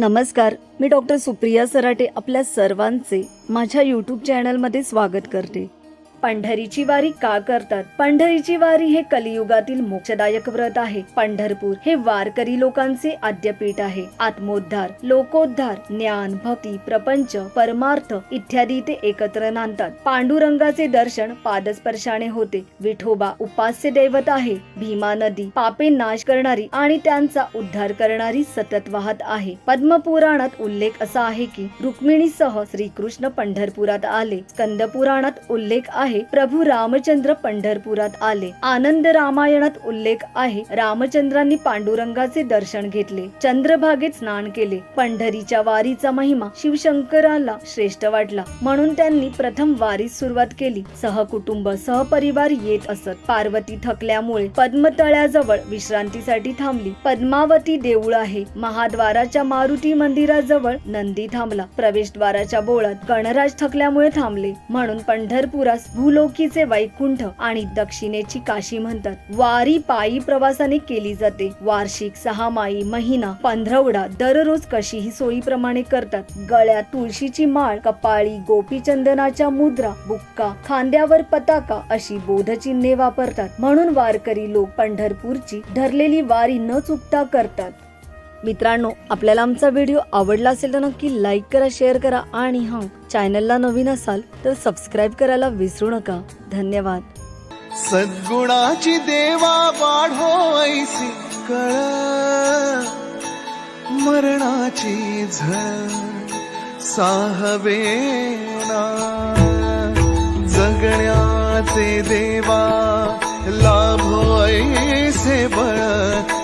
नमस्कार मी डॉक्टर सुप्रिया सराटे आपल्या सर्वांचे माझ्या यूट्यूब चॅनलमध्ये स्वागत करते. पंढरीची वारी का करतात? पंढरीची वारी हे कलियुगातील मोक्षदायक व्रत आहे. पंढरपूर हे वारकरी लोकांचे आद्यपीठ आहे. आत्मोद्धार लोकोद्धार ज्ञान भक्ती प्रपंच परमार्थ इत्यादी ते एकत्र नांदतात. पांडुरंगाचे दर्शन पादस्पर्शाने होते. विठोबा उपास्य दैवत आहे. भीमा नदी पापे नाश करणारी आणि त्यांचा उद्धार करणारी सतत वाहत आहे. पद्मपुराणात उल्लेख असा आहे की रुक्मिणीसह श्रीकृष्ण पंढरपुरात आले. स्कंद पुराणात उल्लेख आहे. आहे. प्रभू रामचंद्र पंढरपुरात आले. आनंद रामायणात उल्लेख आहे. रामचंद्रांनी पांडुरंगाचे दर्शन घेतले. चंद्रभागेत स्नान केले. पंढरीच्या वारीचा महिमा शिवशंकराला श्रेष्ठ वाटला. म्हणून त्यांनी प्रथम वारीस सुरुवात केली. सहकुटुंब सहपरिवार येत असत. पार्वती थकल्यामुळे पद्मतळ्याजवळ विश्रांतीसाठी थांबली. पद्मावती देऊळ आहे. महाद्वाराच्या मारुती मंदिराजवळ नंदी थांबला. प्रवेशद्वाराच्या बोळात गणराज थकल्यामुळे थांबले. म्हणून पंढरपुरास भूलोकीचे वैकुंठ आणि दक्षिणेची काशी म्हणतात. वारी पायी प्रवासाने केली जाते. वार्षिक सहामाई महिना पंधरवडा दररोज कशीही सोयीप्रमाणे करतात. गळ्यात तुळशीची माळ कपाळी गोपीचंदनाच्या मुद्रा बुक्का खांद्यावर पताका अशी बोधचिन्हे वापरतात. म्हणून वारकरी लोक पंढरपूरची धरलेली वारी न चुकता करतात. मित्रांनो आपल्याला आमचा व्हिडिओ आवडला असेल तर नक्की लाईक करा शेअर करा आणि हां चॅनलला नवीन असाल तर सबस्क्राईब करायला विसरू नका. धन्यवाद. सद्गुणाची देवा वाढो ऐसी कळ. मरणाची झळ साहवेना जगण्याचे देवा लाभो ऐसे बळ.